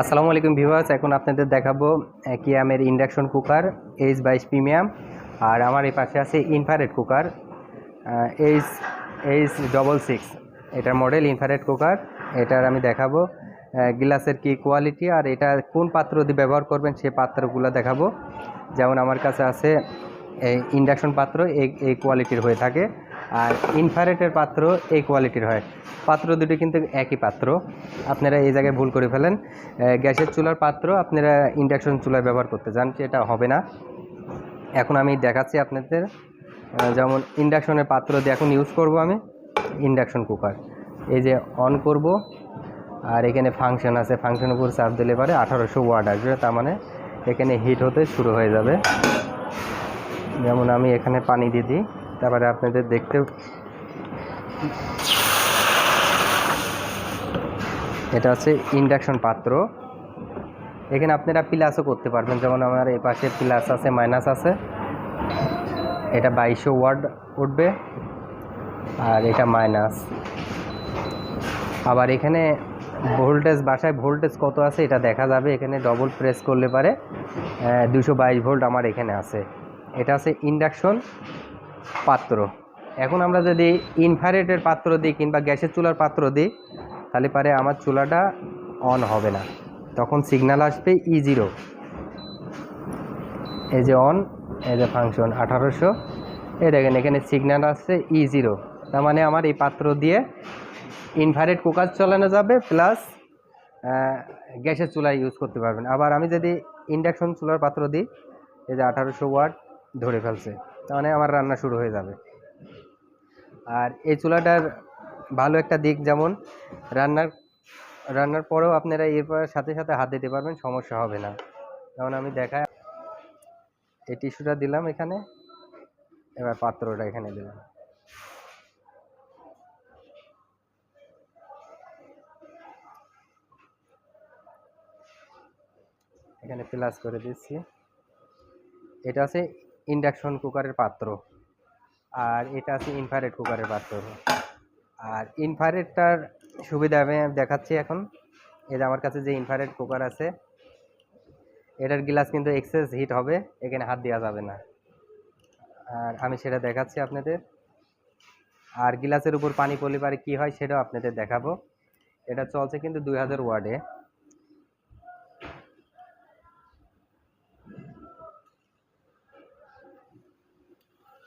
আসসালামু আলাইকুম ভিউয়ার্স, এখন আপনাদের দেখাবো কিয়ামের ইন্ডাকশন কুকার এইচ বাইশ প্রিমিয়াম আর আমার এই পাশে আছে infrared cooker H H double six এটার মডেল ইনফারেট কুকার, এটার আমি দেখাবো গ্লাসের কি কোয়ালিটি আর এটা কোন পাত্র দিয়ে ব্যবহার করবেন সে পাত্রগুলো দেখাবো। যেমন আমার কাছে আছে, এই ইন্ডাকশন পাত্র, এই এই কোয়ালিটির হয়ে থাকে। আর ইনফারেটের পাত্র এই কোয়ালিটির হয়। পাত্র দুটি কিন্তু একই পাত্র। আপনারা এই জায়গায় ভুল করে ফেলেন। গ্যাসের চুলার পাত্র আপনারা ইন্ডাকশন চুলায় ব্যবহার করতে চান এটা হবে না। এখন আমি দেখাচ্ছি আপনাদের যেমন ইন্ডাকশনের পাত্র দিয়ে এখন ইউজ করব আমি ইন্ডাকশন কুকার এই যে অন করব, আর এখানে ফাংশন আছে। ফাংশনের উপর চাপ দিলে পারে আঠারোশো ওয়াট আসবে, তার মানে এখানে হিট হতে শুরু হয়ে যাবে। যেমন আমি এখানে পানি দিয়ে দিই। তারপরে আপনাদের দেখতে এটা হচ্ছে ইন্ডাকশন পাত্র। এখানে আপনারা প্লাসও করতে পারবেন, যেমন আমার এই পাশে প্লাস আছে, মাইনাস আছে। এটা বাইশশো ওয়ার্ড উঠবে, আর এটা মাইনাস। আবার এখানে ভোল্টেজ, বাসায় ভোল্টেজ কত আছে এটা দেখা যাবে, এখানে ডবল প্রেস করলে পারে দুশো বাইশ ভোল্ট আমার এখানে আছে। এটা আছে ইন্ডাকশন পাত্র। এখন আমরা যদি ইনফারেটের পাত্র দিই কিংবা গ্যাসের চুলার পাত্র দিই, তাহলে পারে আমার চুলাটা অন হবে না। তখন সিগন্যাল আসবে ই জিরো এই যে অন এই যে ফাংশন আঠারোশো। এই দেখেন, এখানে সিগন্যাল আসছে ই জিরো তার মানে আমার এই পাত্র দিয়ে ইনফারেট কুকার চালানো যাবে প্লাস গ্যাসের চুলায় ইউজ করতে পারবেন। আবার আমি যদি ইন্ডাকশন চুলার পাত্র দিই, এই যে আঠারোশো ওয়াট ধরে ফেলছে। মানে আমার রান্না শুরু হয়ে যাবে। আর এই চুলাটার ভালো একটা দিক যেমন, রান্নার রান্নার পরেও আপনারা এরপর সাথে সাথে হাত দিতে পারবেন, সমস্যা হবে না। যেমন আমি দেখায় এই টিস্যুটা দিলাম এখানে, এবার পাত্রটা এখানে দিলাম। এখানে প্লাস করে দিচ্ছি। এটা আছে ইন্ডাকশন কুকারের পাত্র। আর এটা আছে ইনফারেট কুকারের পাত্র। আর ইনফারেটটার সুবিধা আমি দেখাচ্ছি এখন। এই যে আমার কাছে যে ইনফারেট কুকার আছে, এটার গ্লাস কিন্তু এক্সেস হিট হবে, এখানে হাত দেওয়া যাবে না। আর আমি সেটা দেখাচ্ছি আপনাদের। আর গ্লাসের উপর পানি পড়লে পারে কী হয় সেটাও আপনাদের দেখাবো। এটা চলছে কিন্তু দুই হাজার ওয়ার্ডে।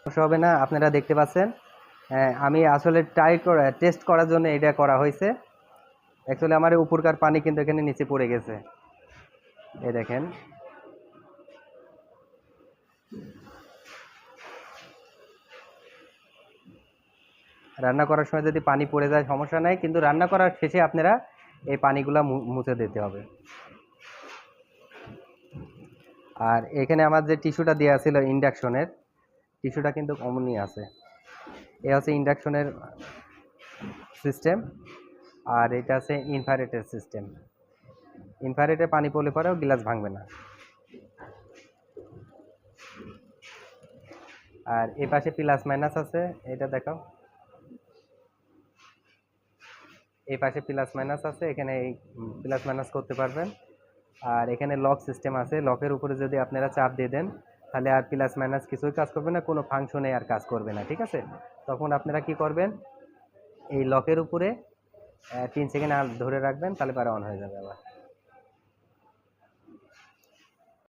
সমস্যা হবে না আপনারা দেখতে পাচ্ছেন। হ্যাঁ, আমি আসলে ট্রাই করা টেস্ট করার জন্য এটা করা হয়েছে। অ্যাকচুয়ালি আমার উপরকার পানি কিন্তু এখানে নিচে পড়ে গেছে। এই দেখেন। রান্না করার সময় যদি পানি পড়ে যায় সমস্যা নাই কিন্তু রান্না করার শেষে আপনারা এই পানিগুলো মুছে দিতে হবে। আর এখানে আমার যে টিস্যুটা দেওয়া ছিল ইন্ডাকশনের টিস্যুটা কিন্তু কমনই আছে। এ হচ্ছে ইন্ডাকশনের সিস্টেম, আর এটা আছে ইনফারেটের সিস্টেম। ইনফারেটে পানি পড়লে পরেও গ্লাস ভাঙবে না। আর এ পাশে প্লাস মাইনাস আছে, এটা দেখাও। এই পাশে প্লাস মাইনাস আছে, এখানে এই প্লাস মাইনাস করতে পারবেন। আর এখানে লক সিস্টেম আছে, লকের উপরে যদি আপনারা চাপ দিয়ে দেন তাহলে আর প্লাস মাইনাস কিছুই কাজ করবে না, কোনো ফাংশনে আর কাজ করবে না, ঠিক আছে? তখন আপনারা কি করবেন? এই লকের উপরে তিন সেকেন্ড ধরে রাখবেন, তাহলে পরে অন হয়ে যাবে আবার।